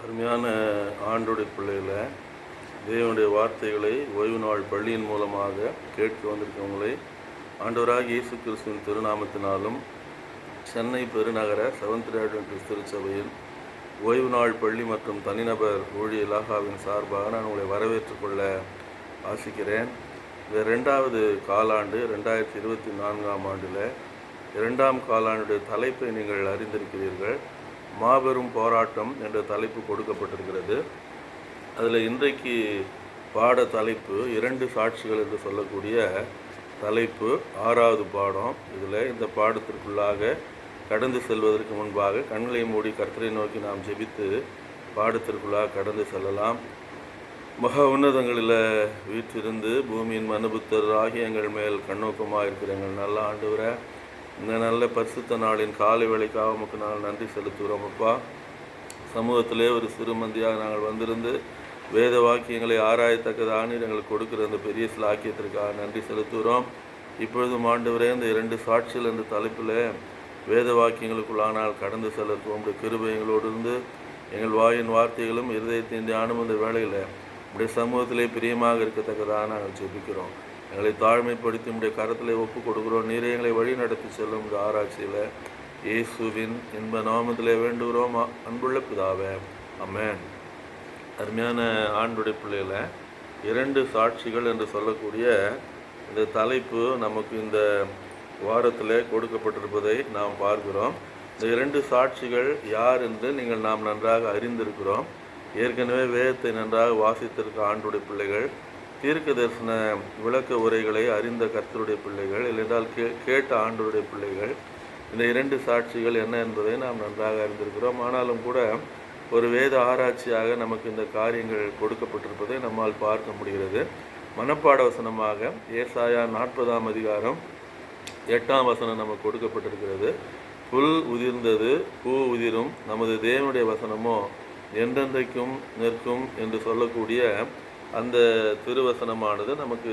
அருமையான ஆண்டுடைய பிள்ளைகளை தேவனுடைய வார்த்தைகளை ஓய்வு நாள் பள்ளியின் மூலமாக கேட்க வந்திருக்கவங்களை ஆண்டவராக இயேசு கிறிஸ்துவின் திருநாமத்தினாலும் சென்னை பெருநகர செவன்த் அட்வென்டிஸ்ட் திருச்சபையில் ஓய்வு நாள் பள்ளி மற்றும் தனிநபர் ஊழிய இலாகாவின் சார்பாக நான் உங்களை வரவேற்றுக்கொள்ள ஆசிக்கிறேன். இந்த ரெண்டாவது காலாண்டு ரெண்டாயிரத்தி இருபத்தி நான்காம் ஆண்டில் இரண்டாம் காலாண்டுடைய தலைப்பை நீங்கள் அறிந்திருக்கிறீர்கள். மாபெரும் போராட்டம் என்ற தலைப்பு கொடுக்கப்பட்டிருக்கிறது. அதில் இன்றைக்கு பாட தலைப்பு இரண்டு சாட்சிகள் என்று சொல்லக்கூடிய தலைப்பு ஆறாவது பாடம். இதில் இந்த பாடத்திற்குள்ளாக கடந்து செல்வதற்கு முன்பாக கண்களை மூடி கர்த்தரை நோக்கி நாம் ஜெபித்து பாடத்திற்குள்ளாக கடந்து செல்லலாம். மகா உன்னதங்களில் வீற்றிருந்து பூமியின் மனுபுத்தர் ஆகிய எங்கள் மேல் கண்ணோக்கமாக இருக்கிற எங்கள் நல்ல ஆண்டவரை இந்த நல்ல பரிசுத்த நாளின் காலை வேலைக்காக உமக்கு நாங்கள் நன்றி செலுத்துகிறோம் அப்பா. சமூகத்திலே ஒரு சிறுமந்தியாக நாங்கள் வந்திருந்து வேத வாக்கியங்களை ஆராயத்தக்கதான எங்களுக்கு கொடுக்குற அந்த பெரிய சிலாக்கியத்திற்காக நன்றி செலுத்துகிறோம். இப்பொழுதும் ஆண்டவரே இந்த இரண்டு சாட்சிகள் என்ற தலைப்பில் வேத வாக்கியங்களுக்குள்ளானால் கடந்து செல்லற்கு உங்களுடைய கிருபை எங்களோடு இருந்து எங்கள் வாயின் வார்த்தைகளும் இருதயத்தின் தியானம் இந்த வேலையில் உடைய சமூகத்திலே பிரியமாக இருக்கத்தக்கதாக நாங்கள் ஜெபிக்கிறோம். எங்களை தாழ்மைப்படுத்தி உடைய கரத்தில் ஒப்பு கொடுக்குறோம் நீரே எங்களை வழி நடத்தி செல்லும் இந்த ஆராய்ச்சியில். இயேசுவின் இன்ப நாமத்தில் வேண்டுகிறோம். அன்புள்ள பிதாவே. அமேன் அருமையான ஆண்டுடைய பிள்ளைகளை இரண்டு சாட்சிகள் என்று சொல்லக்கூடிய இந்த தலைப்பு நமக்கு இந்த வாரத்தில் கொடுக்கப்பட்டிருப்பதை நாம் பார்க்கிறோம். இந்த இரண்டு சாட்சிகள் யார் என்று நீங்கள் நாம் நன்றாக அறிந்திருக்கிறோம். ஏற்கனவே வேதத்தை நன்றாக வாசித்திருக்க ஆண்டுடைய பிள்ளைகள் தீர்க்க தரிசன விளக்க உரைகளை அறிந்த கர்த்தருடைய பிள்ளைகள் இல்லைதால் கே கேட்ட ஆண்டருடைய பிள்ளைகள் இந்த இரண்டு சாட்சிகள் என்ன என்பதை நாம் நன்றாக அறிந்திருக்கிறோம். ஆனாலும் கூட ஒரு வேத ஆராய்ச்சியாக நமக்கு இந்த காரியங்கள் கொடுக்கப்பட்டிருப்பதை நம்மால் பார்க்க முடிகிறது. மனப்பாட வசனமாக ஏசாயா நாற்பதாம் அதிகாரம் எட்டாம் வசனம் நமக்கு கொடுக்கப்பட்டிருக்கிறது. புல் உதிர்ந்தது பூ உதிரும் நமது தேவனுடைய வசனமோ என்றென்றைக்கும் நிற்கும் என்று சொல்லக்கூடிய அந்த திருவசனமானது நமக்கு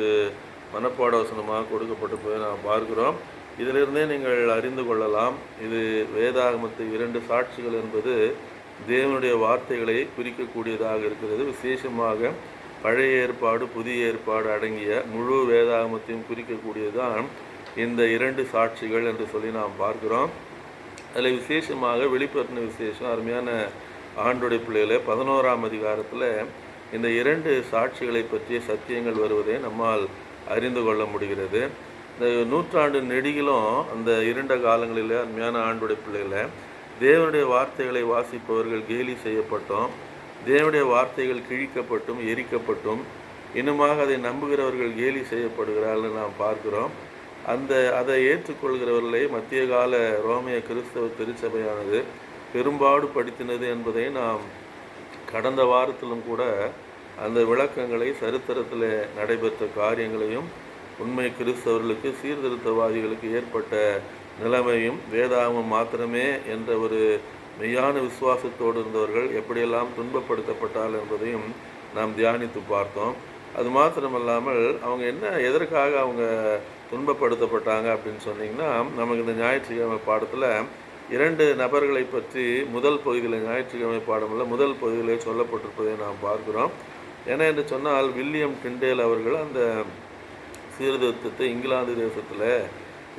மனப்பாட வசனமாக கொடுக்கப்பட்டிருப்பதை நாம் பார்க்கிறோம். இதிலிருந்தே நீங்கள் அறிந்து கொள்ளலாம். இது வேதாகமத்து இரண்டு சாட்சிகள் என்பது தேவனுடைய வார்த்தைகளை குறிக்கக்கூடியதாக இருக்கிறது. விசேஷமாக பழைய ஏற்பாடு புதிய ஏற்பாடு அடங்கிய முழு வேதாகமத்தையும் குறிக்கக்கூடியதுதான் இந்த இரண்டு சாட்சிகள் என்று சொல்லி நாம் பார்க்கிறோம். அதில் விசேஷமாக வெளிப்படுத்தின விசேஷம் அருமையான ஆண்டுடைய பிள்ளைகளை பதினோராம் அதிகாரத்தில் இந்த இரண்டு சாட்சிகளை பற்றிய சத்தியங்கள் வருவதை நம்மால் அறிந்து கொள்ள முடிகிறது. இந்த நூற்றாண்டு நெடுகிலும் அந்த இருண்ட காலங்களில் அருமையான ஆண்டுடைய பிள்ளைகளை தேவனுடைய வார்த்தைகளை வாசிப்பவர்கள் கேலி செய்யப்பட்டோம். தேவனுடைய வார்த்தைகள் கிழிக்கப்பட்டும் எரிக்கப்பட்டும் இன்னுமாக அதை நம்புகிறவர்கள் கேலி செய்யப்படுகிறார்கள் நாம் பார்க்கிறோம். அந்த அதை ஏற்றுக்கொள்கிறவர்களை மத்திய கால ரோமிய கிறிஸ்தவ திருச்சபையானது பெரும்பாடு படுத்தினது என்பதை நாம் கடந்த வாரத்திலும் கூட அந்த விளக்கங்களை சரித்திரத்தில் நடைபெற்ற காரியங்களையும் உண்மை கிறிஸ்தவர்களுக்கு சீர்திருத்தவாதிகளுக்கு ஏற்பட்ட நிலைமையும் வேதாகமம் மாத்திரமே என்ற ஒரு மெய்யான விசுவாசத்தோடு இருந்தவர்கள் எப்படியெல்லாம் துன்பப்படுத்தப்பட்டால் என்பதையும் நாம் தியானித்து பார்த்தோம். அது மாத்திரமல்லாமல் அவங்க என்ன எதற்காக அவங்க துன்பப்படுத்தப்பட்டாங்க அப்படின்னு சொன்னிங்கன்னா நமக்கு இந்த ஞாயிற்றுக்கிழமை பாடத்தில் இரண்டு நபர்களை பற்றி முதல் பகுதியில் ஞாயிற்றுக்கிழமை பாடமில் முதல் பகுதியிலே சொல்லப்பட்டிருப்பதை நாம் பார்க்கிறோம். ஏன்னா என்று சொன்னால் வில்லியம் டிண்டேல் அவர்கள் அந்த சீர்திருத்தத்தை இங்கிலாந்து தேசத்தில்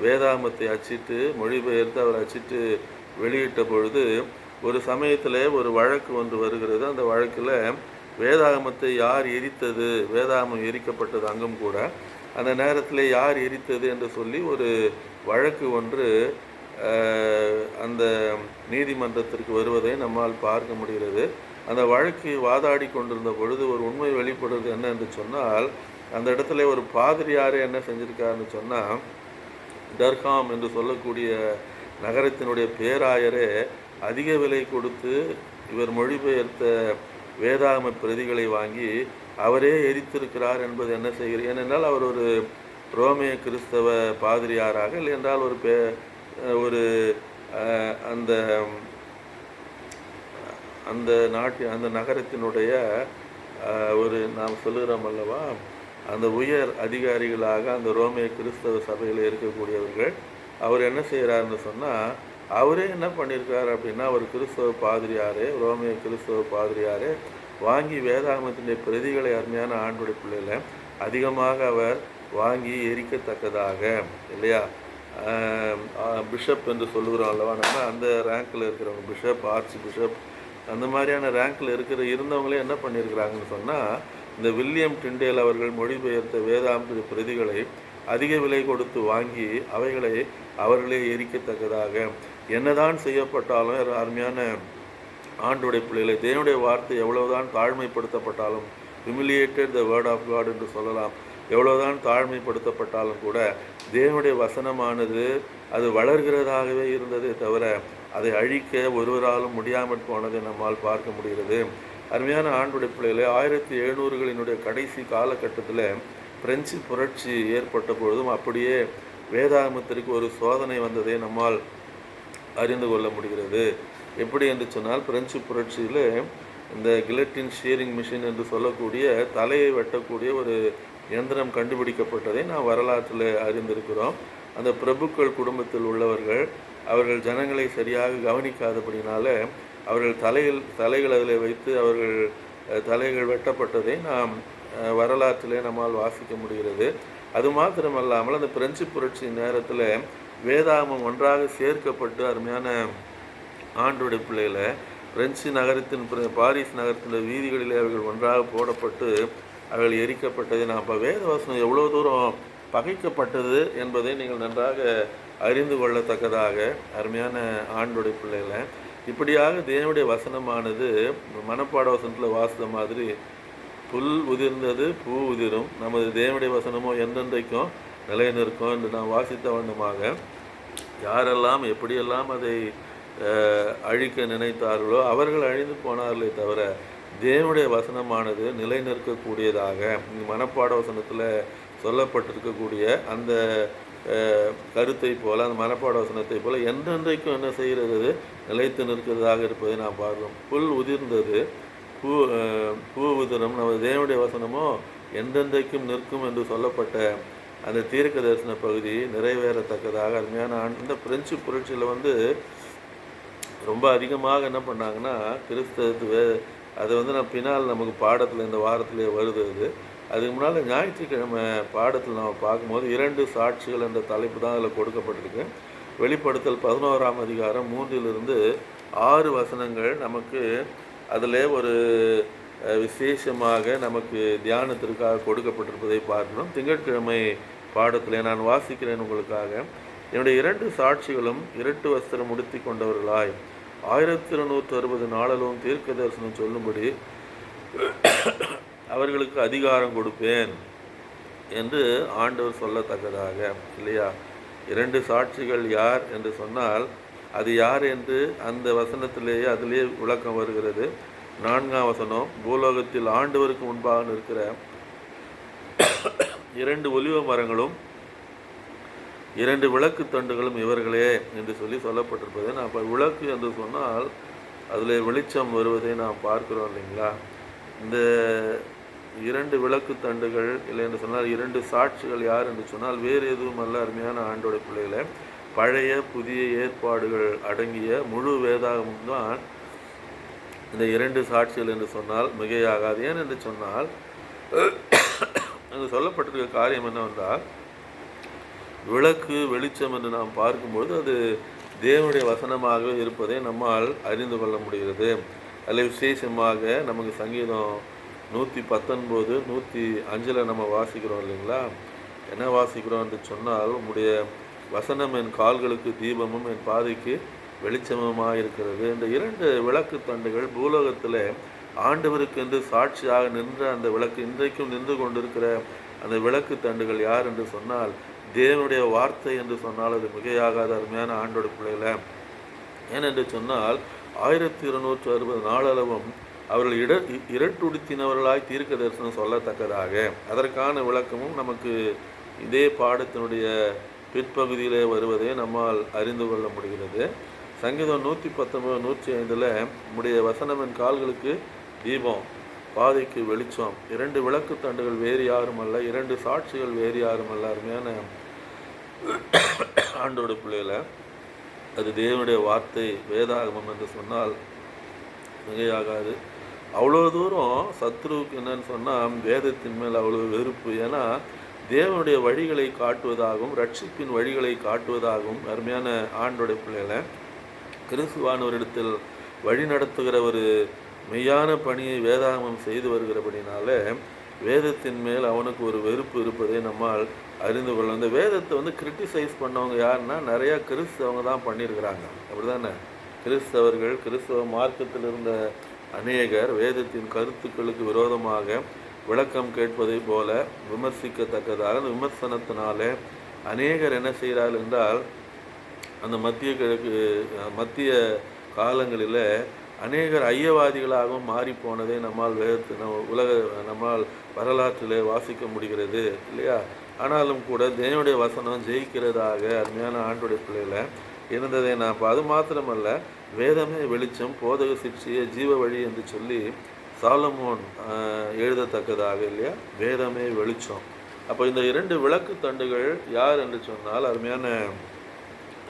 வேதாமத்தை அச்சிட்டு மொழிபெயர்த்து அவர் அச்சிட்டு வெளியிட்ட பொழுது ஒரு சமயத்தில் ஒரு வழக்கு ஒன்று வருகிறது. அந்த வழக்கில் வேதாகமத்தை யார் எரித்தது? வேதாகமம் எரிக்கப்பட்டது அங்கும் கூட. அந்த நேரத்தில் யார் எரித்தது என்று சொல்லி ஒரு வழக்கு ஒன்று அந்த நீதிமன்றத்திற்கு வருவதை நம்மால் பார்க்க முடிகிறது. அந்த வழக்கு வாதாடி கொண்டிருந்த பொழுது ஒரு உண்மை வெளிப்படுறது என்ன என்று சொன்னால் அந்த இடத்துல ஒரு பாதிரியார் என்ன செஞ்சிருக்காருன்னு சொன்னால் டர்காம் என்று சொல்லக்கூடிய நகரத்தினுடைய பேராயரே அதிக விலை கொடுத்து இவர் மொழிபெயர்த்த வேதாகம பிரதிகளை வாங்கி அவரே எரித்திருக்கிறார் என்பது என்ன செய்கிறேன் ஏனென்றால் அவர் ஒரு ரோமிய கிறிஸ்தவ பாதிரியாராக இல்லை என்றால் ஒரு பே ஒரு அந்த அந்த நாட்டு அந்த நகரத்தினுடைய ஒரு நாம் சொல்லுகிறோம் அல்லவா? அந்த உயர் அதிகாரிகளாக அந்த ரோமிய கிறிஸ்தவ சபையில் இருக்கக்கூடியவர்கள் அவர் என்ன செய்கிறாருன்னு சொன்னால் அவரே என்ன பண்ணியிருக்காரு அப்படின்னா ஒரு கிறிஸ்தவ பாதிரியாரே ரோமிய கிறிஸ்தவ பாதிரியாரே வாங்கி வேதாகமத்தினுடைய பிரதிகளை அருமையான ஆண்டுடைய பிள்ளையில அதிகமாக அவர் வாங்கி எரிக்கத்தக்கதாக இல்லையா? பிஷப் என்று சொல்லுகிறோம் அல்லவா நம்ம அந்த ரேங்கில் இருக்கிறவங்க பிஷப் ஆர்ச் பிஷப் அந்த மாதிரியான ரேங்க்கில் இருக்கிற இருந்தவங்களே என்ன பண்ணியிருக்கிறாங்கன்னு சொன்னால் இந்த வில்லியம் டிண்டேல் அவர்கள் மொழிபெயர்த்த வேதாந்த பிரதிகளை அதிக விலை கொடுத்து வாங்கி அவைகளை அவர்களே எரிக்கத்தக்கதாக. என்னதான் செய்யப்பட்டாலும் அருமையான ஆண்டுடைய பிள்ளைகளை தேவனுடைய வார்த்தை எவ்வளவுதான் தாழ்மைப்படுத்தப்பட்டாலும் humiliated the word of God என்று சொல்லலாம். எவ்வளோதான் தாழ்மைப்படுத்தப்பட்டாலும் கூட தேவனுடைய வசனமானது அது வளர்கிறதாகவே இருந்ததே தவிர அதை அழிக்க ஒருவராலும் முடியாமல் போனதை நம்மால் பார்க்க முடிகிறது. அருமையான ஆண்டுடைய பிள்ளைகளை ஆயிரத்தி எழுநூறுகளினுடைய கடைசி காலகட்டத்தில் பிரெஞ்சு புரட்சி ஏற்பட்ட பொழுதும் அப்படியே வேதாகமத்திற்கு ஒரு சோதனை வந்ததை நம்மால் அறிந்து கொள்ள முடிகிறது. எப்படி என்று சொன்னால் பிரெஞ்சு புரட்சியில் இந்த கிலட்டின் ஷீரிங் மிஷின் என்று சொல்லக்கூடிய தலையை வெட்டக்கூடிய ஒரு இயந்திரம் கண்டுபிடிக்கப்பட்டதை நாம் வரலாற்றில் அறிந்திருக்கிறோம். அந்த பிரபுக்கள் குடும்பத்தில் உள்ளவர்கள் அவர்கள் ஜனங்களை சரியாக கவனிக்காதபடினால அவர்கள் தலையில் தலைகள் அதில் வைத்து அவர்கள் தலைகள் வெட்டப்பட்டதை நாம் வரலாற்றிலே நம்மால் வாசிக்க முடிகிறது. அது மாத்திரமல்லாமல் அந்த பிரெஞ்சு புரட்சி நேரத்தில் வேதாகமம் ஒன்றாக சேர்க்கப்பட்டு அருமையான ஆண்டு பிள்ளைகளை பிரெஞ்சு நகரத்தின் பாரிஸ் நகரத்தின் வீதிகளிலே அவர்கள் ஒன்றாக போடப்பட்டு அவர்கள் எரிக்கப்பட்டது. நாம் இப்போ வேதவசனம் எவ்வளோ தூரம் பகைக்கப்பட்டது என்பதை நீங்கள் நன்றாக அறிந்து கொள்ளத்தக்கதாக அருமையான ஆண்டுடைய பிள்ளைகளை இப்படியாக தேவனுடைய வசனமானது மனப்பாட வசனத்தில் வாசித்த மாதிரி புல் உதிர்ந்தது பூ உதிரும். நமது தேவனுடைய வசனமோ என்றென்றைக்கும் நிலை நிற்கும் என்று நாம் வாசித்த வண்ணமாக யாரெல்லாம் எப்படியெல்லாம் அதை அழிக்க நினைத்தார்களோ அவர்கள் அழிந்து போனார்களே தவிர தேவனுடைய வசனமானது நிலை நிற்கக்கூடியதாக மனப்பாட வசனத்தில் சொல்லப்பட்டிருக்கக்கூடிய அந்த கருத்தை போல் அந்த மனப்பாட வசனத்தை போல் என்றென்றைக்கும் என்ன செய்கிறது? நிலைத்து நிற்கிறதாக இருப்பதை நாம் பார்க்கிறோம். புல் உதிர்ந்தது பூ பூ உதிரும். நமது தேவனுடைய வசனமோ என்றென்றைக்கும் நிற்கும் என்று சொல்லப்பட்ட அந்த தீர்க்க தரிசன பகுதி நிறைவேறத்தக்கதாக அருமையான இந்த பிரெஞ்சு புரட்சியில் வந்து ரொம்ப அதிகமாக என்ன பண்ணாங்கன்னா கிறிஸ்தவத்து அது வந்து நான் பின்னால் நமக்கு பாடத்தில் இந்த வாரத்திலே வருது அது அதுக்கு முன்னால் ஞாயிற்றுக்கிழமை பாடத்தில் நம்ம பார்க்கும்போது இரண்டு சாட்சிகள் என்ற தலைப்பு தான் அதில் கொடுக்கப்பட்டிருக்கு. வெளிப்படுத்தல் பதினோராம் அதிகாரம் மூன்றிலிருந்து ஆறு வசனங்கள் நமக்கு அதில் ஒரு விசேஷமாக நமக்கு தியானத்திற்காக கொடுக்கப்பட்டிருப்பதை பார்க்கணும் திங்கட்கிழமை பாடத்தில் நான் வாசிக்கிறேன் உங்களுக்காக. என்னுடைய இரண்டு சாட்சிகளும் இரட்டு வஸ்திரம் உடுத்தி கொண்டவர்களாய். ஆயிரத்தி இருநூற்று அறுபது நாளிலும் தீர்க்க தரிசனம் சொல்லும்படி அவர்களுக்கு அதிகாரம் கொடுப்பேன் என்று ஆண்டவர் சொல்லத்தக்கதாக இல்லையா? இரண்டு சாட்சிகள் யார் என்று சொன்னால் அது யார் என்று அந்த வசனத்திலேயே அதிலேயே விளக்கம் வருகிறது. நான்காம் வசனம் பூலோகத்தில் ஆண்டவருக்கு முன்பாக நிற்கிற இரண்டு ஒலிவ மரங்களும் இரண்டு விளக்கு தண்டுகளும் இவர்களே என்று சொல்லி சொல்லப்பட்டிருப்பது நான் இப்போ விளக்கு என்று சொன்னால் அதில் வெளிச்சம் வருவதை நாம் பார்க்கிறோம் இல்லைங்களா? இந்த இரண்டு விளக்கு தண்டுகள் இல்லை என்று சொன்னால் இரண்டு சாட்சிகள் யார் என்று சொன்னால் வேறு எதுவும் அல்ல அருமையான ஆண்டோட பிள்ளைகளை. பழைய புதிய ஏற்பாடுகள் அடங்கிய முழு வேதாகமும் தான் இந்த இரண்டு சாட்சிகள் என்று சொன்னால் மிகையாகாது. ஏன் என்று சொன்னால் அங்கு சொல்லப்பட்டிருக்க காரியம் என்னவென்றால் விளக்கு வெளிச்சம் என்று நாம் பார்க்கும்போது அது தேவனுடைய வசனமாக இருப்பதை நம்மால் அறிந்து கொள்ள முடிகிறது. அதில் விசேஷமாக நமக்கு சங்கீதம் நூற்றி பத்தொன்பது நூற்றி அஞ்சில் நம்ம வாசிக்கிறோம் இல்லைங்களா? என்ன வாசிக்கிறோம் என்று சொன்னால் உங்களுடைய வசனம் என் கால்களுக்கு தீபமும் என் பாதைக்கு வெளிச்சமுமாக இருக்கிறது. இந்த இரண்டு விளக்கு தண்டுகள் பூலோகத்தில் ஆண்டவருக்கு என்று சாட்சியாக நின்ற அந்த விளக்கு இன்றைக்கும் நின்று கொண்டிருக்கிற அந்த விளக்கு தண்டுகள் யார் என்று சொன்னால் தேவனுடைய வார்த்தை என்று சொன்னால் அது மிகையாகாத அருமையான ஆண்டோட பிள்ளைகள. ஏனென்று சொன்னால் ஆயிரத்தி இருநூற்று அறுபது நாளளவும் அவர்கள் இட இரட்டுடுத்தினவர்களாய் தீர்க்க தரிசனம் சொல்லத்தக்கதாக. அதற்கான விளக்கமும் நமக்கு இதே பாடத்தினுடைய பிற்பகுதியிலே வருவதை நம்மால் அறிந்து கொள்ள முடிகிறது. சங்கீதம் நூற்றி பத்தொன்பது நூற்றி ஐந்தில் நம்முடைய வசனமின் கால்களுக்கு தீபம் பாதைக்கு வெளிச்சம். இரண்டு விளக்கு தண்டுகள் வேறு யாரும் அல்ல இரண்டு சாட்சிகள் வேறு யாரும் அல்ல. அருமையான ஆண்டோட பிள்ளைகளை அது தேவனுடைய வார்த்தை வேதாகமம் என்று சொன்னால் மிகையாகாது. அவ்வளோ தூரம் சத்ருவுக்கு என்னன்னு சொன்னால் வேதத்தின் மேல் அவ்வளோ வெறுப்பு. ஏன்னா தேவனுடைய வழிகளை காட்டுவதாகவும் ரட்சிப்பின் வழிகளை காட்டுவதாகவும் அருமையான ஆண்டோடைய பிள்ளைகளை கிறிஸ்துவானவரிடத்தில் வழி நடத்துகிற ஒரு மெய்யான பணியை வேதாகமம் செய்து வருகிறபடினால வேதத்தின் மேல் அவனுக்கு ஒரு வெறுப்பு இருப்பதை நம்மால் அறிந்து கொள்ள இந்த வேதத்தை வந்து கிரிட்டிசைஸ் பண்ணவங்க யாருன்னா நிறையா கிறிஸ்தவங்க தான் பண்ணியிருக்கிறாங்க. அப்படிதானே? கிறிஸ்தவர்கள் கிறிஸ்தவ மார்க்கத்தில் இருந்த அநேகர் வேதத்தின் கருத்துக்களுக்கு விரோதமாக விளக்கம் கேட்பதை போல விமர்சிக்கத்தக்கதாக அந்த விமர்சனத்தினாலே அநேகர் என்ன செய்கிறார்கள் என்றால் அந்த மத்திய கிழக்கு மத்திய காலங்களில் அநேகர் ஐயவாதிகளாகவும் மாறிப்போனதை நம்மால் வேறு நம்ம உலக நம்மால் வரலாற்றிலே வாசிக்க முடிகிறது இல்லையா? ஆனாலும் கூட தேவனுடைய வசனம் ஜெயிக்கிறதாக அருமையான ஆண்டுடைய பிள்ளையில் இருந்ததை நான் அது மாத்திரமல்ல வேதமே வெளிச்சம் போதக சிற்சிய ஜீவ வழி என்று சொல்லி சாலமோன் எழுதத்தக்கதாக இல்லையா? வேதமே வெளிச்சம். அப்போ இந்த இரண்டு விளக்கு தண்டுகள் யார் என்று சொன்னால் அருமையான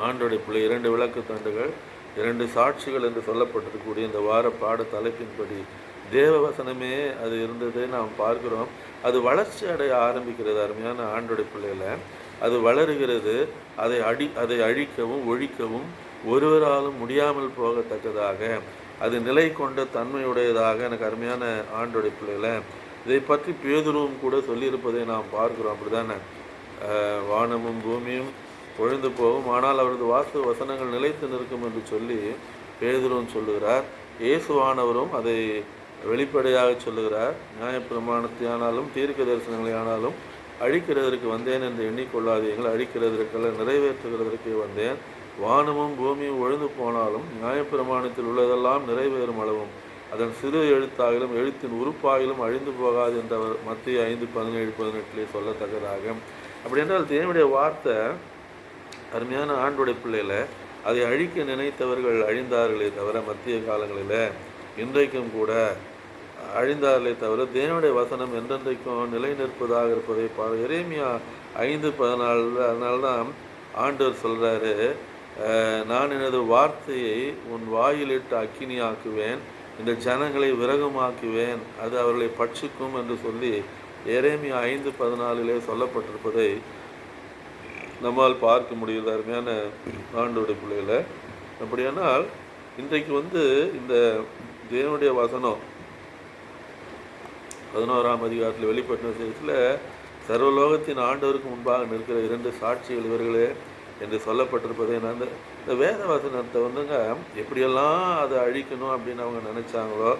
ஆண்டோடைய பிள்ளை இரண்டு விளக்கு தண்டுகள் இரண்டு சாட்சிகள் என்று சொல்லப்பட்டிருக்கக்கூடிய இந்த வார பாட தலைப்பின்படி தேவ வசனமே அது இருந்ததை நாம் பார்க்கிறோம். அது வளர்ச்சி அடைய ஆரம்பிக்கிறது அருமையான ஆண்டோடைய பிள்ளையில். அது வளருகிறது அதை அடி அதை அழிக்கவும் ஒழிக்கவும் ஒருவராலும் முடியாமல் போகத்தக்கதாக அது நிலை கொண்ட தன்மையுடையதாக எனக்கு அருமையான ஆண்டோடைய பிள்ளையில். இதை பற்றி பேதுருவும் கூட சொல்லியிருப்பதை நாம் பார்க்கிறோம். அப்படிதானே? வானமும் பூமியும் பொழுந்து போகும். ஆனால் அவரது வாசு வசனங்கள் நிலைத்து நிற்கும் என்று சொல்லி பேதுருவும் சொல்லுகிறார். இயேசுவானவரும் அதை வெளிப்படையாக சொல்லுகிறார். நியாயப்பிரமாணத்தை ஆனாலும் தீர்க்க தரிசனங்களை ஆனாலும் அழிக்கிறதற்கு வந்தேன் என்று எண்ணிக்கொள்ளாதீர்கள். அழிக்கிறதற்கல்ல நிறைவேற்றுகிறதற்கே வந்தேன். வானமும் பூமியும் ஒழுந்து போனாலும் நியாயப்பிரமாணத்தில் உள்ளதெல்லாம் நிறைவேறும் அளவும். அதன் சிறு எழுத்தாகிலும் எழுத்தின் உறுப்பாகிலும் அழிந்து போகாது என்றவர் மத்திய ஐந்து பதினேழு பதினெட்டிலே சொல்லத்தக்கதாக. அப்படி என்றால் தேவனுடைய வார்த்தை அருமையான ஆண்டுடைய பிள்ளையில் அதை அழிக்க நினைத்தவர்கள் அழிந்தார்களே தவிர மத்திய காலங்களில் இன்றைக்கும் கூட அழிந்தார்களே தவிர தேவனுடைய வசனம் என்றென்றைக்கும் நிலை நிற்பதாக இருப்பதை பாரு. எரேமியா ஐந்து பதினாலு அதனால்தான் ஆண்டவர் சொல்கிறாரு நான் எனது வார்த்தையை உன் வாயிலிட்டு அக்கினியாக்குவேன் இந்த ஜனங்களை விரகமாக்குவேன் அது அவர்களை பட்சிக்கும் என்று சொல்லி எரேமியா ஐந்து பதினாலிலே சொல்லப்பட்டிருப்பதை நம்மால் பார்க்க முடியல அருமையான ஆண்டோடைய பிள்ளைகளை. அப்படியானால் இன்றைக்கு வந்து இந்த தேவனுடைய வசனம் பதினோராம் அதிகாரத்தில் வெளிப்பட்ட விஷயத்தில் சர்வலோகத்தின் ஆண்டவருக்கு முன்பாக நிற்கிற இரண்டு சாட்சிகள் இவர்களே என்று சொல்லப்பட்டிருப்பதை நான் இந்த இந்த வேத வசனத்தை வந்துங்க எப்படியெல்லாம் அதை அழிக்கணும் அப்படின்னு அவங்க நினச்சாங்களோ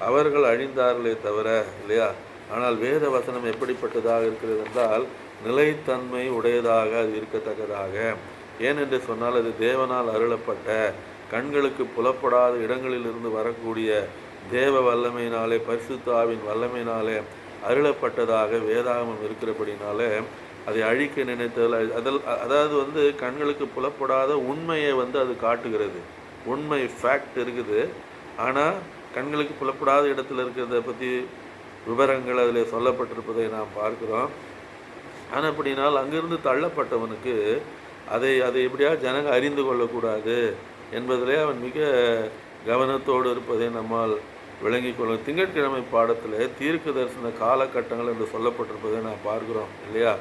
அவர்கள் அழிந்தார்களே தவிர இல்லையா? ஆனால் வேத வசனம் எப்படிப்பட்டதாக இருக்கிறது என்றால் நிலைத்தன்மை உடையதாக அது இருக்கத்தக்கதாக. ஏனென்று சொன்னால் அது தேவனால் அருளப்பட்ட கண்களுக்கு புலப்படாத இடங்களிலிருந்து வரக்கூடிய தேவ வல்லமையினாலே பரிசுத்தாவின் வல்லமையினாலே அருளப்பட்டதாக வேதாகமம் இருக்கிறபடினாலே அதை அழிக்க நினைத்ததில் அதில் அதாவது வந்து கண்களுக்கு புலப்படாத உண்மையை வந்து அது காட்டுகிறது. உண்மை ஃபேக்ட் இருக்குது. ஆனால் கண்களுக்கு புலப்படாத இடத்துல இருக்கிறத பற்றி விவரங்கள் அதில் சொல்லப்பட்டிருப்பதை நாம் பார்க்கிறோம். ஆனால் அப்படினால் அங்கிருந்து தள்ளப்பட்டவனுக்கு அதை அதை எப்படியா ஜனங்க அறிந்து கொள்ளக்கூடாது என்பதிலே அவன் மிக கவனத்தோடு இருப்பதை நம்மால் விளங்கிக் கொள்ளும் திங்கட்கிழமை பாடத்தில் தீர்க்க தரிசன காலகட்டங்கள் என்று சொல்லப்பட்டிருப்பதை நாம் பார்க்கிறோம் இல்லையா?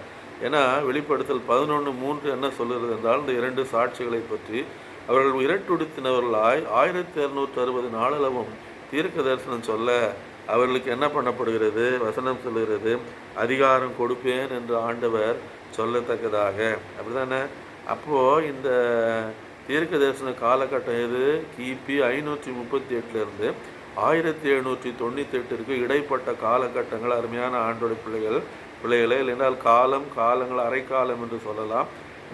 ஏன்னா வெளிப்படுத்தல் பதினொன்று மூன்று என்ன சொல்கிறது என்றால் இந்த இரண்டு சாட்சிகளை பற்றி அவர்கள் இரட்டுடுத்தினவர்களாய் ஆயிரத்தி இரநூற்றி அறுபது நாளளவும் தீர்க்க தரிசனம் சொல்ல அவர்களுக்கு என்ன பண்ணப்படுகிறது? வசனம் சொல்லுகிறது அதிகாரம் கொடுப்பேன் என்று ஆண்டவர் சொல்லத்தக்கதாக. அப்படிதானே? அப்போது இந்த தீர்க்க தரிசன காலகட்டம் எது? கிபி ஐநூற்றி முப்பத்தி எட்டுலேருந்து ஆயிரத்தி எழுநூற்றி தொண்ணூற்றி எட்டிற்கு இடைப்பட்ட காலகட்டங்கள். அருமையான ஆண்டோட பிள்ளைகள் பிள்ளைகளே இல்லைனால் காலம் காலங்கள் அரைக்காலம் என்று சொல்லலாம்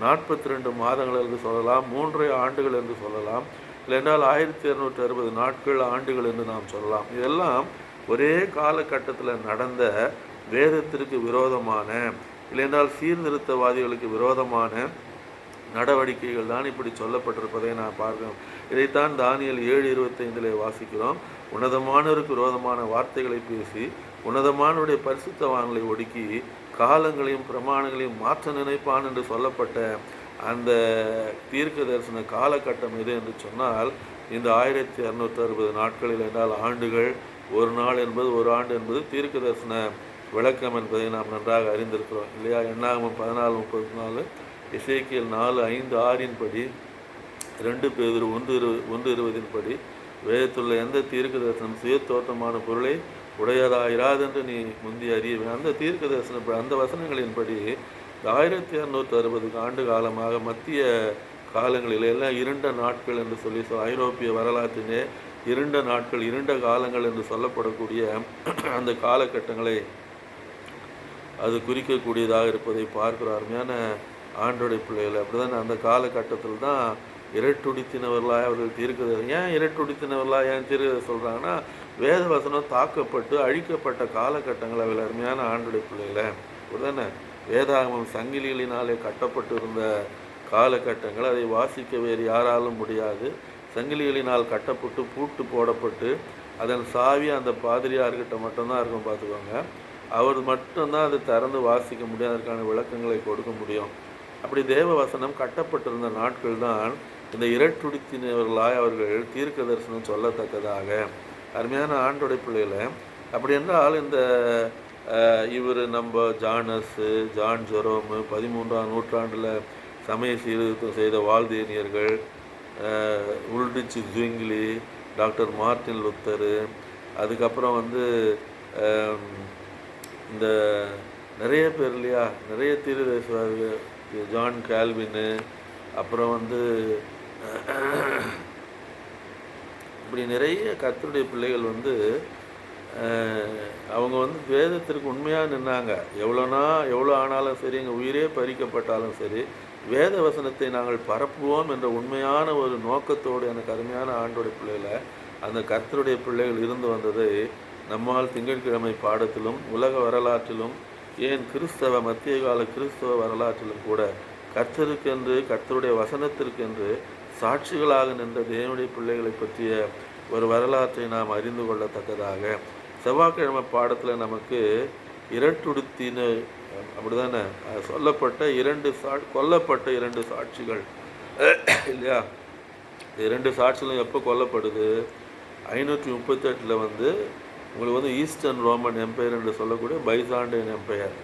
நாற்பத்தி ரெண்டு மாதங்கள் என்று சொல்லலாம் மூன்றரை ஆண்டுகள் என்று சொல்லலாம் இல்லைன்றால் ஆயிரத்தி இரநூற்றி அறுபது நாட்கள் ஆண்டுகள் என்று நாம் சொல்லலாம். இதெல்லாம் ஒரே காலகட்டத்தில் நடந்த வேதத்திற்கு விரோதமான இல்லைன்றால் சீர்திருத்தவாதிகளுக்கு விரோதமான நடவடிக்கைகள் தான் இப்படி சொல்லப்பட்டிருப்பதை நான் பார்க்கிறோம் இதைத்தான் தானியல் ஏழு இருபத்தைந்திலே வாசிக்கிறோம். உன்னதமானவருக்கு விரோதமான வார்த்தைகளை பேசி உன்னதமானவருடைய பரிசுத்தவான்களை ஒடுக்கி காலங்களையும் பிரமாணங்களையும் மாற்ற நினைப்பான் என்று சொல்லப்பட்ட அந்த தீர்க்க தரிசன காலகட்டம் எது என்று சொன்னால் இந்த ஆயிரத்தி இரநூத்தி அறுபது நாட்களில் என்றால் ஆண்டுகள் ஒரு நாள் என்பது ஒரு ஆண்டு என்பது தீர்க்க தரிசன விளக்கம் என்பதை நாம் நன்றாக அறிந்திருக்கிறோம் இல்லையா? எண்ணாகமும் பதினாலு முப்பத்தி நாலு இசைக்கியல் நாலு ஐந்து ஆறின் படி ரெண்டு பேர் ஒன்று இரு ஒன்று இருபதின்படி வேதத்துள்ள எந்த தீர்க்க தரிசனம் சுய தோற்றமான பொருளை உடையதாயிராதென்று நீ முந்தி அறிய அந்த தீர்க்க தரிசன அந்த வசனங்களின்படி ஆயிரத்தி இரநூத்தி அறுபது ஆண்டு காலமாக மத்திய காலங்களில் எல்லாம் இருண்ட நாட்கள் என்று சொல்லி ஐரோப்பிய வரலாற்றினே இருண்ட நாட்கள் இருண்ட காலங்கள் என்று சொல்லப்படக்கூடிய அந்த காலகட்டங்களை அது குறிக்கக்கூடியதாக இருப்பதை பார்க்கிற அருமையான ஆண்டோடைய பிள்ளைகள் அப்படிதான் அந்த காலகட்டத்தில் தான் இரட்டுடித்தினவர்களாக அவர்கள் தீர்க்கிறது. ஏன் இரட்டுடித்தினவர்களாக ஏன் தீர்க்க சொல்கிறாங்கன்னா வேத வசனம் தாக்கப்பட்டு அழிக்கப்பட்ட காலகட்டங்கள் அவள் அருமையான ஆண்டுடைய பிள்ளைகளை அப்படிதானே? வேதாகமம் சங்கிலிகளினாலே கட்டப்பட்டு இருந்த காலகட்டங்கள் அதை வாசிக்க வேறு யாராலும் முடியாது. சங்கிலிகளினால் கட்டப்பட்டு பூட்டு போடப்பட்டு அதன் சாவி அந்த பாதிரியார்கிட்ட மட்டும்தான் இருக்கும் பார்த்துக்கோங்க. அவர் மட்டும்தான் அதை திறந்து வாசிக்க முடியும் அதற்கான விளக்கங்களை கொடுக்க முடியும். அப்படி தேவ வசனம் கட்டப்பட்டிருந்த நாட்கள் தான் இந்த இரட்டுடித்தினவர்களாய் அவர்கள் தீர்க்க தரிசனம் சொல்லத்தக்கதாக. அருமையான ஆண்டோடைய பிள்ளைகளை அப்படி என்றால் இந்த இவர் நம்ம ஜானஸு ஜான் ஜொரோமு பதிமூன்றாம் நூற்றாண்டில் சமய சீர்திருத்தம் செய்த வாழ்தேனியர்கள் உல்டிச்சு ஜுவிங்லி டாக்டர் மார்ட்டின் லுத்தரு அதுக்கப்புறம் வந்து இந்த நிறைய பேர் இல்லையா? நிறைய தீரதேசவாதிகள் ஜான் கால்வின்னு அப்புறம் வந்து இப்படி நிறைய கத்தருடைய பிள்ளைகள் வந்து அவங்க வந்து வேதத்திற்கு உண்மையாக நின்னாங்க. எவ்வளோனா எவ்வளோ ஆனாலும் சரி எங்கள் உயிரே பறிக்கப்பட்டாலும் சரி வேத வசனத்தை நாங்கள் பரப்புவோம் என்ற உண்மையான ஒரு நோக்கத்தோடு எனக்கு அருமையான ஆண்டோடைய பிள்ளைகளை அந்த கர்த்தருடைய பிள்ளைகள் இருந்து வந்தது நம்மால் திங்கட்கிழமை பாடத்திலும் உலக வரலாற்றிலும் ஏன் கிறிஸ்தவ மத்திய கால கிறிஸ்தவ வரலாற்றிலும் கூட கர்த்தருக்கென்று கர்த்தருடைய வசனத்திற்கென்று சாட்சிகளாக நின்ற தேவனுடைய பிள்ளைகளை பற்றிய ஒரு வரலாற்றை நாம் அறிந்து கொள்ளத்தக்கதாக. செவ்வாய்க்கிழமை பாடத்தில் நமக்கு இரட்டுடுத்தின அப்படிதானே? அது சொல்லப்பட்ட இரண்டு சா கொல்லப்பட்ட இரண்டு சாட்சிகள். இல்லையா? இரண்டு சாட்சிகளும் எப்போ கொல்லப்படுது? ஐநூற்றி முப்பத்தெட்டில் வந்து உங்களுக்கு வந்து ஈஸ்டர்ன் ரோமன் எம்பையர் என்று சொல்லக்கூடிய பைசாண்டியன் எம்பையர்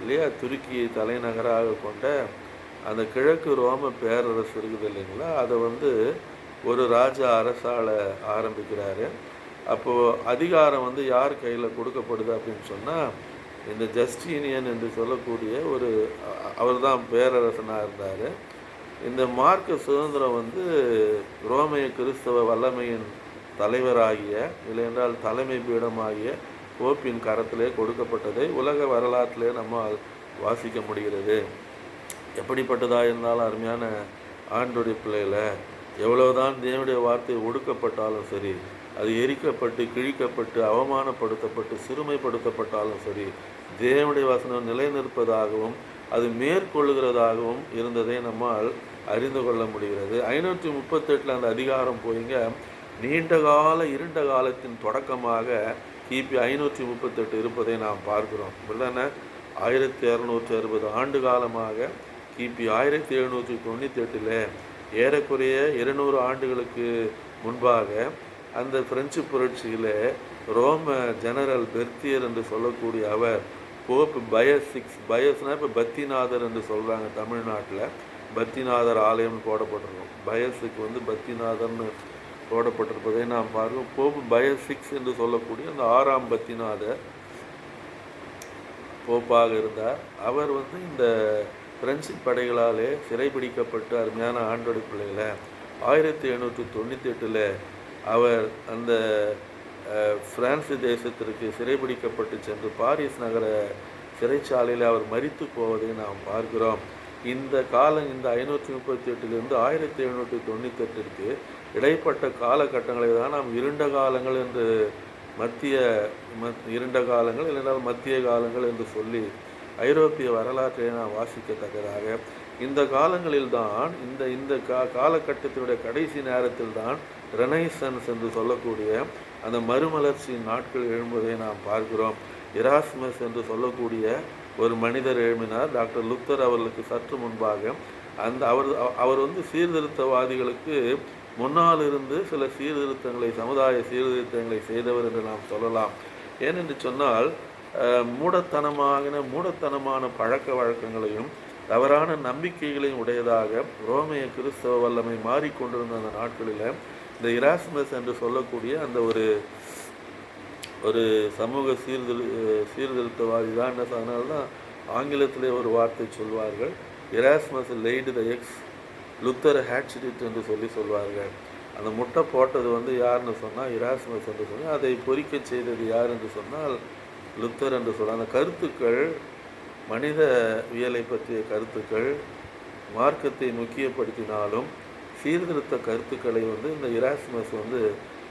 இல்லையா? துருக்கி தலைநகராக கொண்ட அந்த கிழக்கு ரோம பேரரசு இருக்குது இல்லைங்களா? அதை வந்து ஒரு ராஜா அரசால் ஆரம்பிக்கிறாரு. அப்போது அதிகாரம் வந்து யார் கையில் கொடுக்கப்படுது அப்படின்னு சொன்னால் இந்த ஜஸ்டீனியன் என்று சொல்லக்கூடிய ஒரு அவர் தான் பேரரசனாக இருந்தார். இந்த மார்க்க சுதந்திரம் வந்து ரோமைய கிறிஸ்தவ வல்லமையின் தலைவராகிய இல்லையென்றால் தலைமை பீடமாகிய போப்பின் கரத்திலே கொடுக்கப்பட்டதை உலக வரலாற்றிலே நம்மால் வாசிக்க முடிகிறது. எப்படிப்பட்டதாக இருந்தாலும் அருமையான ஆண்டுடைய பிள்ளையில் எவ்வளவுதான் தேவனுடைய வார்த்தை ஒடுக்கப்பட்டாலும் சரி அது எரிக்கப்பட்டு கிழிக்கப்பட்டு அவமானப்படுத்தப்பட்டு சிறுமைப்படுத்தப்பட்டாலும் சரி தேவனுடைய வசனம் நிலைநிற்பதாகவும் அது மேற்கொள்ளுகிறதாகவும் இருந்ததை நம்மால் அறிந்து கொள்ள முடிகிறது. ஐநூற்றி முப்பத்தெட்டில் அந்த அதிகாரம் போயிங்க. நீண்ட கால இருண்ட காலத்தின் தொடக்கமாக கிபி ஐநூற்றி முப்பத்தெட்டு இருப்பதை நாம் பார்க்கிறோம். இல்லைன்னா ஆயிரத்தி இரநூற்றி அறுபது ஆண்டு காலமாக கிபி ஆயிரத்தி எழுநூற்றி தொண்ணூற்றி எட்டில் ஏறக்குறைய இருநூறு ஆண்டுகளுக்கு முன்பாக அந்த பிரெஞ்சு புரட்சியில் ரோம ஜெனரல் பெர்த்தியர் என்று சொல்லக்கூடிய அவர் போப் பயோ சிக்ஸ் பயோஸ்னால் இப்போ பத்திநாதர் என்று சொல்கிறாங்க தமிழ்நாட்டில். பத்திநாதர் ஆலயம் போடப்பட்டிருக்கும். பயஸுக்கு வந்து பத்திநாதர்னு போடப்பட்டிருப்பதை நாம் பார்க்கிறோம். போப் பய சிக்ஸ் என்று சொல்லக்கூடிய அந்த ஆறாம் பத்திநாதர் போப்பாக இருந்தார். அவர் வந்து இந்த பிரெஞ்சு படைகளாலே சிறைபிடிக்கப்பட்டு அருமையான ஆண்டோடி பிள்ளைகளை ஆயிரத்தி எழுநூற்றி தொண்ணூற்றி எட்டில் அவர் அந்த பிரான்சு தேசத்திற்கு சிறைபிடிக்கப்பட்டு சென்று பாரிஸ் நகர சிறைச்சாலையில் அவர் மறித்து போவதை நாம் பார்க்கிறோம். இந்த காலம் இந்த ஐநூற்றி முப்பத்தி எட்டிலிருந்து ஆயிரத்தி எழுநூற்றி தொண்ணூற்றி எட்டிற்கு இடைப்பட்ட காலகட்டங்களை தான் நாம் இருண்ட காலங்கள் என்று மத்திய மத் இருண்ட காலங்கள் இல்லைனால் மத்திய காலங்கள் என்று சொல்லி ஐரோப்பிய வரலாற்றை நாம் வாசிக்கத்தக்கதாக. இந்த காலங்களில் தான் இந்த இந்த கா காலகட்டத்தினுடைய கடைசி நேரத்தில் தான் ரெனைசன்ஸ் என்று சொல்லக்கூடிய அந்த மறுமலர்ச்சியின் நாட்கள் எழும்பதை நாம் பார்க்கிறோம். இராஸ்மஸ் என்று சொல்லக்கூடிய ஒரு மனிதர் எழுப்பினார் டாக்டர் லுத்தர் அவர்களுக்கு சற்று முன்பாக அந்த அவர் அவர் வந்து சீர்திருத்தவாதிகளுக்கு முன்னால் இருந்து சில சீர்திருத்தங்களை சமுதாய சீர்திருத்தங்களை செய்தவர் என்று நாம் சொல்லலாம். ஏனென்று சொன்னால் அஹ், மூடத்தனமான மூடத்தனமான பழக்க வழக்கங்களையும் தவறான நம்பிக்கைகளையும் உடையதாக ரோமைய கிறிஸ்தவ வல்லமை மாறிக்கொண்டிருந்த அந்த நாட்களில் இந்த இராஸ்மஸ் என்று சொல்லக்கூடிய அந்த ஒரு ஒரு சமூக சீர்திரு சீர்திருத்தவாதி தான் என்ன அதனால தான் ஆங்கிலத்திலே ஒரு வார்த்தை சொல்வார்கள். Erasmus laid the egg Luther hatched it என்று சொல்லி சொல்வார்கள். அந்த முட்டை போட்டது வந்து யாருன்னு சொன்னால் இராஸ்மஸ் என்று சொன்னால் அதை பொறிக்கச் செய்தது யார் என்று சொன்னால் லுத்தர் என்று சொல்ல அந்த கருத்துக்கள் மனித வியலை பற்றிய கருத்துக்கள் மார்க்கத்தை முக்கியப்படுத்தினாலும் சீர்திருத்த கருத்துக்களை வந்து இந்த இராஸ்மஸ் வந்து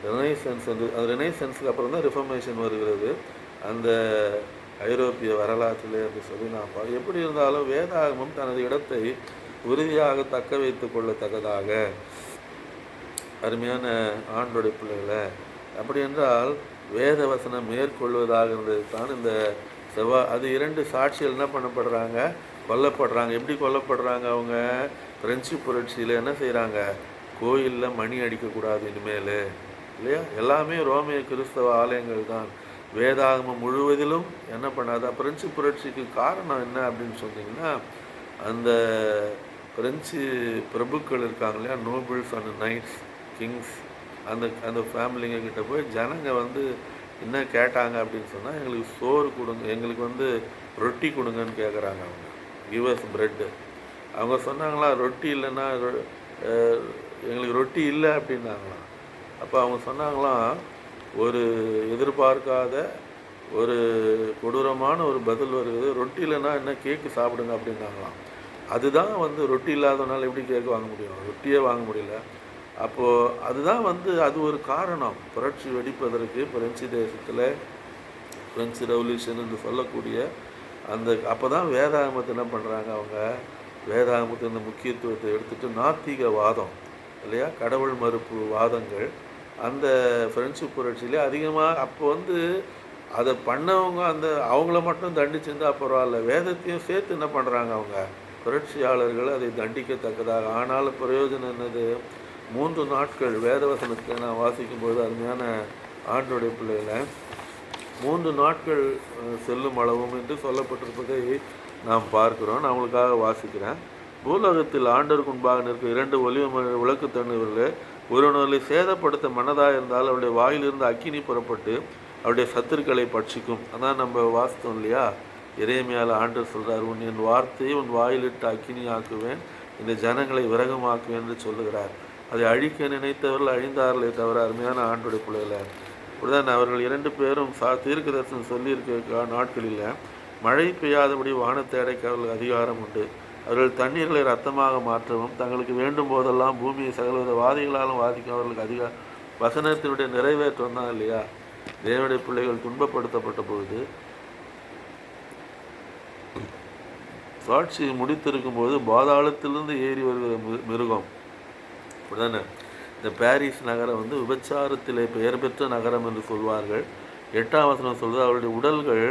ரெனைசன்ஸ் என்று அந்த ரெனைசன்ஸுக்கு அப்புறம் தான் ரிஃபர்மேஷன் வருகிறது. அந்த ஐரோப்பிய வரலாற்றிலே என்று சொல்லி நாம் பா எப்படி இருந்தாலும் வேதாகமம் தனது இடத்தை உறுதியாக தக்க வைத்து கொள்ளத்தக்கதாக. அருமையான ஆண்டோடைய பிள்ளைகளை அப்படி என்றால் வேத வசனம் மேற்கொள்வதாக இருந்தது தான் இந்த செவ்வா அது இரண்டு சாட்சிகள் என்ன பண்ணப்படுறாங்க? கொல்லப்படுறாங்க. எப்படி கொல்லப்படுறாங்க அவங்க? பிரெஞ்சு புரட்சியில் என்ன செய்கிறாங்க கோயிலில் மணி அடிக்கக்கூடாது இனிமேல். இல்லையா? எல்லாமே ரோமிய கிறிஸ்தவ ஆலயங்கள் தான். வேதாகமம் முழுவதிலும் என்ன பண்ணாதா? பிரெஞ்சு புரட்சிக்கு காரணம் என்ன அப்படின்னு சொன்னீங்கன்னா அந்த பிரெஞ்சு பிரபுக்கள் இருக்காங்க இல்லையா? நோபிள்ஸ் அண்ட் நைட்ஸ் கிங்ஸ் அந்த அந்த ஃபேமிலிங்க கிட்ட போய் ஜனங்க வந்து என்ன கேட்டாங்க அப்படின்னு சொன்னால் எங்களுக்கு சோறு கொடுங்க எங்களுக்கு வந்து ரொட்டி கொடுங்கன்னு கேட்குறாங்க அவங்க. கிவஸ் பிரெட்டு அவங்க சொன்னாங்களா ரொட்டி இல்லைன்னா எங்களுக்கு ரொட்டி இல்லை அப்படின்னாங்களாம் அப்போ அவங்க சொன்னாங்களாம் ஒரு எதிர்பார்க்காத ஒரு கொடூரமான ஒரு பதில் வருது. ரொட்டி இல்லைன்னா என்ன கேக்கு சாப்பிடுங்க அப்படின்னாங்களாம் அதுதான் வந்து ரொட்டி இல்லாதனால எப்படி கேக்கு வாங்க முடியும்? ரொட்டியே வாங்க முடியல. அப்போது அதுதான் வந்து அது ஒரு காரணம். புரட்சி வெடிப்பதற்கு பிரெஞ்சு தேசத்தில் பிரெஞ்சு ரெவல்யூஷன் என்று சொல்லக்கூடிய அந்த அப்போ தான் வேதாகமத்தை என்ன பண்ணுறாங்க அவங்க? வேதாகமத்தின் இந்த முக்கியத்துவத்தை நாத்திக நாத்திகவாதம் இல்லையா? கடவுள் மறுப்பு வாதங்கள் அந்த ஃப்ரெண்ட்ஷிப் புரட்சியிலே அதிகமாக அப்போ வந்து அதை பண்ணவங்க அந்த அவங்கள மட்டும் தண்டிச்சிருந்தா பரவாயில்ல. வேதத்தையும் சேர்த்து என்ன பண்ணுறாங்க அவங்க? புரட்சியாளர்கள் அதை தண்டிக்கத்தக்கதாக. ஆனாலும் பிரயோஜனம் என்னது? மூன்று நாட்கள் வேதவசனத்தை நான் வாசிக்கும்போது அருமையான ஆண்டுடைய பிள்ளைகளை மூன்று நாட்கள் செல்லும் அளவும் என்று சொல்லப்பட்டிருப்பதை நாம் பார்க்கிறோம். நான் உங்களுக்காக வாசிக்கிறேன். பூலோகத்தில் ஆண்டருக்கு முன்பாக நிற்கும் இரண்டு ஒளி விளக்கு தண்ணுவர்களே ஒருவனை சேதப்படுத்த மனதாக இருந்தால் அவருடைய வாயிலிருந்து அக்கினி புறப்பட்டு அவருடைய சத்துருக்களை பட்சிக்கும். அதான் நம்ம வாசித்தோம் இல்லையா? இறைமையால் ஆண்டர் சொல்கிறார் உன் என் வார்த்தையை உன் வாயிலிட்டு அக்கினி ஆக்குவேன் இந்த ஜனங்களை விரகமாக்குவேன் என்று சொல்லுகிறார். அதை அழிக்க நினைத்தவர்கள் அழிந்தார்களே தவிர அருமையான ஆண்டுடைய பிள்ளைகளை. இப்படிதான் அவர்கள் இரண்டு பேரும் சா தீர்க்க தரிசனம் சொல்லியிருக்க நாட்களில் மழை பெய்யாதபடி வானத்தை அடைக்க அவர்களுக்கு அதிகாரம் உண்டு. அவர்கள் தண்ணீர்களை ரத்தமாக மாற்றவும் தங்களுக்கு வேண்டும் போதெல்லாம் பூமியை சகலவித வாதிகளாலும் வாதிக்கும் அவர்களுக்கு அதிக வசனத்தினுடைய நிறைவேற்றம் தான் இல்லையா? தேவனுடைய பிள்ளைகள் துன்பப்படுத்தப்பட்ட பொழுது சாட்சி முடித்திருக்கும் போது பாதாளத்திலிருந்து ஏறி வருகிற மிருகம். உடனே இந்த பாரிஸ் நகரம் வந்து விபச்சாரத்திலே பெயர் பெற்ற நகரம் என்று சொல்வார்கள். எட்டாம் வசனம் சொல்வது அவருடைய உடல்கள்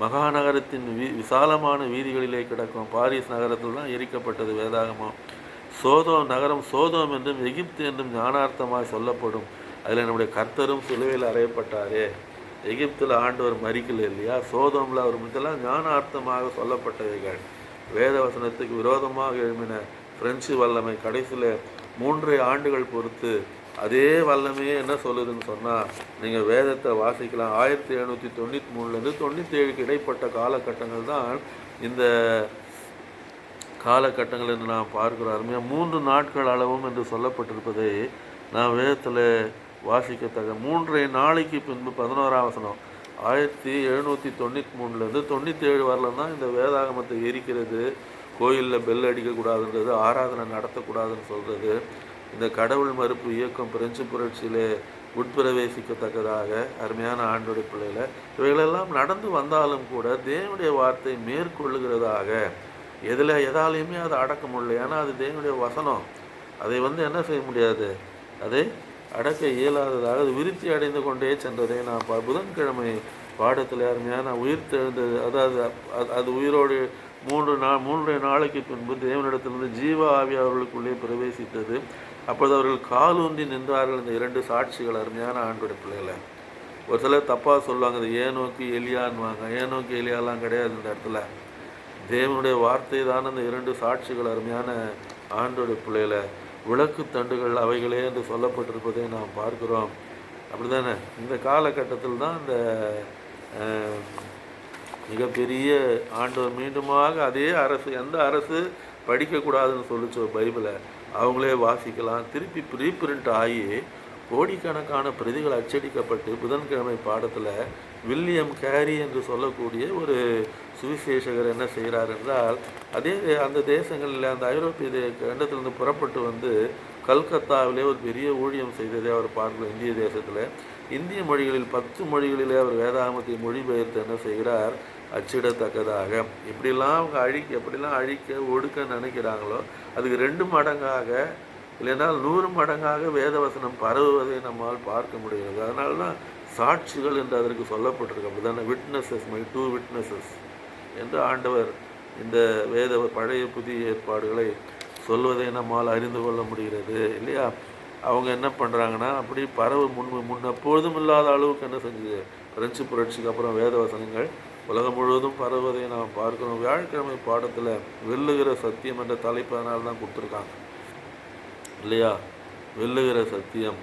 மகாநகரத்தின் வி விசாலமான வீதிகளிலே கிடக்கும் பாரிஸ் நகரத்தில் தான் எரிக்கப்பட்டது வேதாகமம். சோதோம் நகரம் சோதோம் என்றும் எகிப்து என்றும் ஞானார்த்தமாய் சொல்லப்படும். அதில் நம்முடைய கர்த்தரும் சிலுவையில் அறையப்பட்டாரே. எகிப்தில் ஆண்டவர் மறிக்கல இல்லையா? சோதோமில் அவர் இதெல்லாம் ஞானார்த்தமாக சொல்லப்பட்டவைகள். வேதவசனத்துக்கு விரோதமாக எழுப்பின பிரெஞ்சு வல்லமை கடைசியில் மூன்றரை ஆண்டுகள் பொறுத்து அதே வல்லமையே என்ன சொல்லுதுன்னு சொன்னால் நீங்கள் வேதத்தை வாசிக்கலாம். ஆயிரத்தி எழுநூற்றி தொண்ணூற்றி மூணுலேருந்து தொண்ணூற்றி ஏழுக்கு இடைப்பட்ட காலகட்டங்கள் தான் இந்த காலகட்டங்கள் என்று நாம் பார்க்கிறோம் அருமையாக மூன்று நாட்கள் அளவும் என்று சொல்லப்பட்டிருப்பதை நான் வேதத்தில் வாசிக்கத்தக்க. மூன்றரை நாளைக்கு பின்பு பதினோராம் வசனம். ஆயிரத்தி எழுநூற்றி தொண்ணூற்றி மூணுலேருந்து தொண்ணூற்றி ஏழு வரலாம் தான் இந்த வேதாகமத்தை எரிக்கிறது. கோயிலில் பெல் அடிக்கக்கூடாதுன்றது ஆராதனை நடத்தக்கூடாதுன்னு சொல்கிறது இந்த கடவுள் மறுப்பு இயக்கம் பிரெஞ்சு புரட்சியிலே உட்பிரவேசிக்கத்தக்கதாக அருமையான ஆண்டோடைய பிள்ளைகளை இவைகளெல்லாம் நடந்து வந்தாலும் கூட தேவனுடைய வார்த்தை மேற்கொள்ளுகிறதாக. எதில் எதாலையுமே அதை அடக்க முடியல ஏன்னா அது தேவனுடைய வசனம். அதை வந்து என்ன செய்ய முடியாது? அதை அடக்க இயலாததாக அது விருத்தி அடைந்து கொண்டே சென்றதை நான் புதன்கிழமை பாடத்தில் அருமையான உயிர் தெழுந்தது அதாவது அது- அது உயிரோடு மூன்று நாள் மூன்று நாளைக்கு பின்பு தேவனிடத்திலிருந்து ஜீவ ஆவி அவர்களுக்குள்ளே பிரவேசித்தது. அப்போது அவர்கள் காலூந்தி நின்றார்கள் இந்த இரண்டு சாட்சிகள் அருமையான ஆண்டோட பிள்ளைகளை. ஒரு சிலர் தப்பாக சொல்லுவாங்க இது ஏனோக்கு எலியான்வாங்க ஏனோக்கு எலியாலாம் கிடையாது? இந்த இடத்துல. தேவனுடைய வார்த்தை தான் அந்த இரண்டு சாட்சிகள் அருமையான ஆண்டோட பிள்ளைகளை. விளக்கு தண்டுகள் அவைகளே என்று சொல்லப்பட்டிருப்பதை நாம் பார்க்கிறோம். அப்படிதானே? இந்த காலகட்டத்தில் தான் இந்த மிகப்பெரிய ஆண்டவர் மீண்டுமாக அதே அரசு எந்த அரசு படிக்கக்கூடாதுன்னு சொல்லிச்சோ பைபிளை. அவங்களே வாசிக்கலாம். திருப்பி ப்ரீபிரிண்ட் ஆகி கோடிக்கணக்கான பிரதிகள் அச்சடிக்கப்பட்டு புதன்கிழமை பாடத்தில் வில்லியம் கேரி என்று சொல்லக்கூடிய ஒரு சுவிசேஷகர் என்ன செய்கிறார் என்றால் அதே அந்த தேசங்களில் அந்த ஐரோப்பிய கண்டத்திலிருந்து புறப்பட்டு வந்து கல்கத்தாவிலே ஒரு பெரிய ஊழியம் செய்ததை அவர் பார்க்கலாம் இந்திய தேசத்தில். இந்திய மொழிகளில் பத்து மொழிகளிலே அவர் வேதாகமத்தை மொழிபெயர்த்து என்ன செய்கிறார்? அச்சிடத்தக்கதாக. இப்படிலாம் அவங்க அழிக்க எப்படிலாம் அழிக்க ஒடுக்க நினைக்கிறாங்களோ அதுக்கு ரெண்டு மடங்காக இல்லைனால் நூறு மடங்காக வேதவசனம் பரவுவதை நம்மால் பார்க்க முடிகிறது. அதனால தான் சாட்சிகள் என்று அதற்கு சொல்லப்பட்டிருக்கு. அப்படிதானே? விட்னஸஸ் மை டூ விட்னஸஸ் என்று ஆண்டவர் இந்த வேத பழைய புதிய ஏற்பாடுகளை சொல்வதை நம்மால் அறிந்து கொள்ள முடிகிறது இல்லையா? அவங்க என்ன பண்ணுறாங்கன்னா அப்படி பரவு முன் முன் இல்லாத அளவுக்கு என்ன செஞ்சுது? பிரெஞ்சு புரட்சிக்கு அப்புறம் வேதவசனங்கள் உலகம் முழுவதும் பரவுவதை நாம் பார்க்கிறோம். வியாழக்கிழமை பாடத்தில் வெல்லுகிற சத்தியம் என்ற தலைப்பு அதனால தான் கொடுத்துருக்காங்க. இல்லையா? வெல்லுகிற சத்தியம்.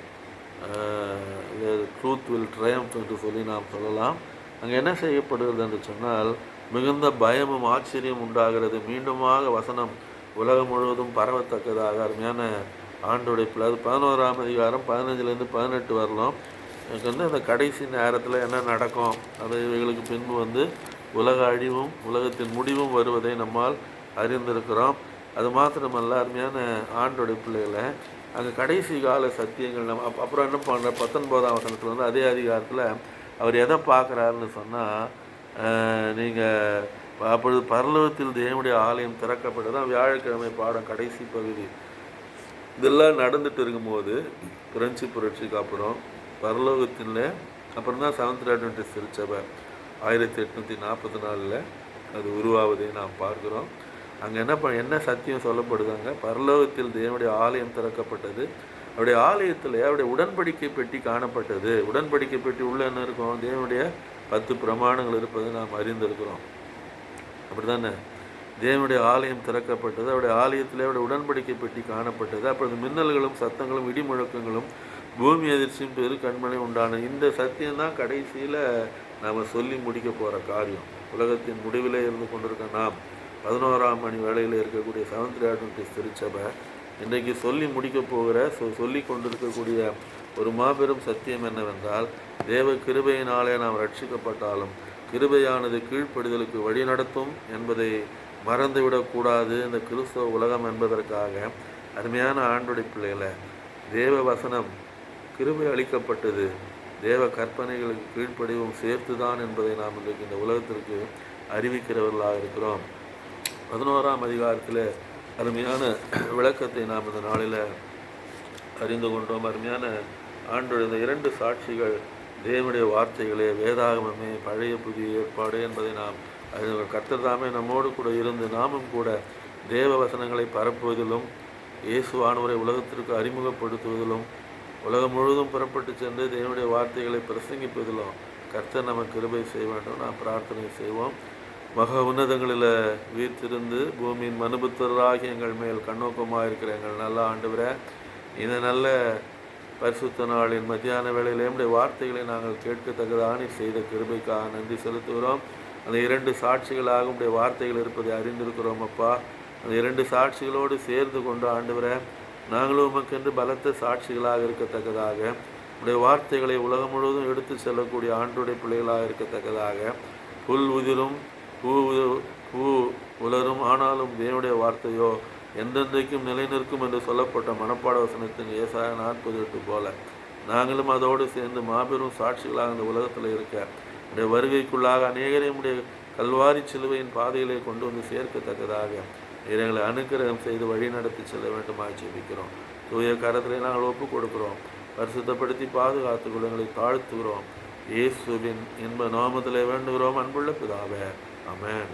ட்ரூத் வில் ட்ரயம்ப் என்று சொல்லி நாம் சொல்லலாம். அங்கே என்ன செய்யப்படுகிறது என்று சொன்னால் மிகுந்த பயமும் ஆச்சரியம் உண்டாகிறது. மீண்டுமாக வசனம் உலகம் முழுவதும் பரவத்தக்கதாக அருமையான ஆண்டோடைய அது பதினோராம் அதிகாரம் பதினஞ்சுலேருந்து பதினெட்டு வரலாம். எனக்கு வந்து அந்த கடைசி நேரத்தில் என்ன நடக்கும்? அது இவைகளுக்கு பின்பு வந்து உலக அழிவும் உலகத்தின் முடிவும் வருவதை நம்மால் அறிந்திருக்கிறோம். அது மாத்திரமல்ல அருமையான ஆண்டோடைய பிள்ளைகளை அங்கே கடைசி கால சத்தியங்கள் நம்ம அப் அப்புறம் என்ன பண்ணுற பத்தொன்பதாம் வசனத்தில் வந்து அதே அதிகாரத்தில் அவர் எதை பார்க்குறாருன்னு சொன்னால் நீங்கள் அப்பொழுது பரலோகத்தில் தேவனுடைய ஆலயம் திறக்கப்பட்டு தான் வியாழக்கிழமை பாடம் கடைசி பகுதி. இதெல்லாம் நடந்துட்டு இருக்கும்போது பிரெஞ்சு புரட்சிக்கு அப்புறம் பரலோகத்தில் அப்புறம் தான் செவன்த் அட்வென்டிஸ் திருச்சபை. ஆயிரத்தி எட்நூற்றி நாற்பத்தி நாலில் அது உருவாவதை நாம் பார்க்கிறோம். அங்கே என்ன ப என்ன சத்தியம் சொல்லப்படுதாங்க? பரலோகத்தில் தேவனுடைய ஆலயம் திறக்கப்பட்டது. அவருடைய ஆலயத்தில் அவருடைய உடன்படிக்கை பெட்டி காணப்பட்டது. உடன்படிக்கை பெட்டி உள்ள என்ன இருக்கும்? தேவனுடைய பத்து பிரமாணங்கள் இருப்பதை நாம் அறிந்திருக்கிறோம். அப்படி தானே தேவனுடைய ஆலயம் திறக்கப்பட்டது. அவருடைய ஆலயத்திலே அவருடைய உடன்படிக்கை பெட்டி காணப்பட்டது. அப்பொழுது மின்னல்களும் சத்தங்களும் இடி முழக்கங்களும் பூமி அதிர்ச்சியும் பேர் கண்மனை உண்டான இந்த சத்தியம்தான் கடைசியில் நாம் சொல்லி முடிக்க போகிற காரியம். உலகத்தின் முடிவிலே இருந்து கொண்டிருக்க நாம் பதினோராம் மணி வேளையில் இருக்கக்கூடிய செவன்த் அட்வென்டிஸ் திருச்சபை இன்றைக்கு சொல்லி முடிக்க போகிற சொ சொல்லி கொண்டிருக்கக்கூடிய ஒரு மாபெரும் சத்தியம் என்னவென்றால் தேவ கிருபையினாலே நாம் ரட்சிக்கப்பட்டாலும் கிருபையானது கீழ்ப்படுதலுக்கு வழி நடத்தும் என்பதை மறந்துவிடக்கூடாது இந்த கிறிஸ்தவ உலகம் என்பதற்காக அருமையான ஆண்டுடைய பிள்ளைகளை தேவ வசனம் கிருபை அளிக்கப்பட்டது. தேவ கற்பனைகளுக்கு கீழ்ப்படிவும் சேர்த்துதான் என்பதை நாம் இன்றைக்கு இந்த உலகத்திற்கு அறிவிக்கிறவர்களாக இருக்கிறோம். பதினோராம் அதிகாரத்தில் அருமையான விளக்கத்தை நாம் இந்த நாளில் அறிந்து கொண்டோம். அருமையான ஆண்டு இந்த இரண்டு சாட்சிகள் தேவனுடைய வார்த்தைகளே வேதாகமமே பழைய புதிய ஏற்பாடு என்பதை நாம் அறிந்து கர்த்தர் நம்மோடு கூட இருந்து நாமும் கூட தேவ வசனங்களை பரப்புவதிலும் இயேசுவானவரை உலகத்திற்கு அறிமுகப்படுத்துவதிலும் உலகம் முழுவதும் புறப்பட்டு சென்று தேவனுடைய வார்த்தைகளை பிரசங்கிப்பதிலும் கர்த்தர் நமக்கு கிருபை செய்ய வேண்டும் நாம் பிரார்த்தனை செய்வோம். மக உன்னதங்களில் வீர்த்திருந்து பூமியின் மனுபுத்தராகி எங்கள் மேல் கண்ணோக்கமாக இருக்கிற எங்கள் நல்ல ஆண்டவரே இந்த நல்ல பரிசுத்த நாளின் மத்தியான வேளையில் நம்முடைய வார்த்தைகளை நாங்கள் கேட்கத்தக்கதானி செய்த கிருபைக்காக நன்றி செலுத்துகிறோம். அந்த இரண்டு சாட்சிகளாக உடைய வார்த்தைகள் இருப்பதை அறிந்திருக்கிறோம் அப்பா. அந்த இரண்டு சாட்சிகளோடு சேர்ந்து கொண்டு ஆண்டவரே நாங்களும் உமக்கென்று பலத்த சாட்சிகளாக இருக்கத்தக்கதாக உடைய வார்த்தைகளை உலகம் முழுவதும் எடுத்து செல்லக்கூடிய ஆண்டுடைய பிள்ளைகளாக இருக்கத்தக்கதாக. புல் உதிரும் பூ பூ உலரும் ஆனாலும் தேவனுடைய வார்த்தையோ எந்தெந்தைக்கும் நிலைநிற்கும் என்று சொல்லப்பட்ட மனப்பாட வசனத்தின் ஏசாய நாற்பது எட்டு போல நாங்களும் அதோடு சேர்ந்து மாபெரும் சாட்சிகளாக இந்த உலகத்தில் இருக்க உடைய வருகைக்குள்ளாக அநேகரையும் உடைய கல்வாரி சிலுவையின் பாதையிலே கொண்டு வந்து சேர்க்கத்தக்கதாக. நீர் எங்களை அனுக்கிரகம் செய்து வழி நடத்தி செல்ல வேண்டுமா ஜெபிக்கிறோம். தூய கரத்திலே நாங்கள் ஒப்பு கொடுக்கிறோம் பரிசுத்தப்படுத்தி பாதுகாத்து எங்களை தாழ்த்துகிறோம். இயேசுவின் இன்ப நோமத்தில் வேண்டுகிறோம். அன்புள்ள பிதாவே. அமேன்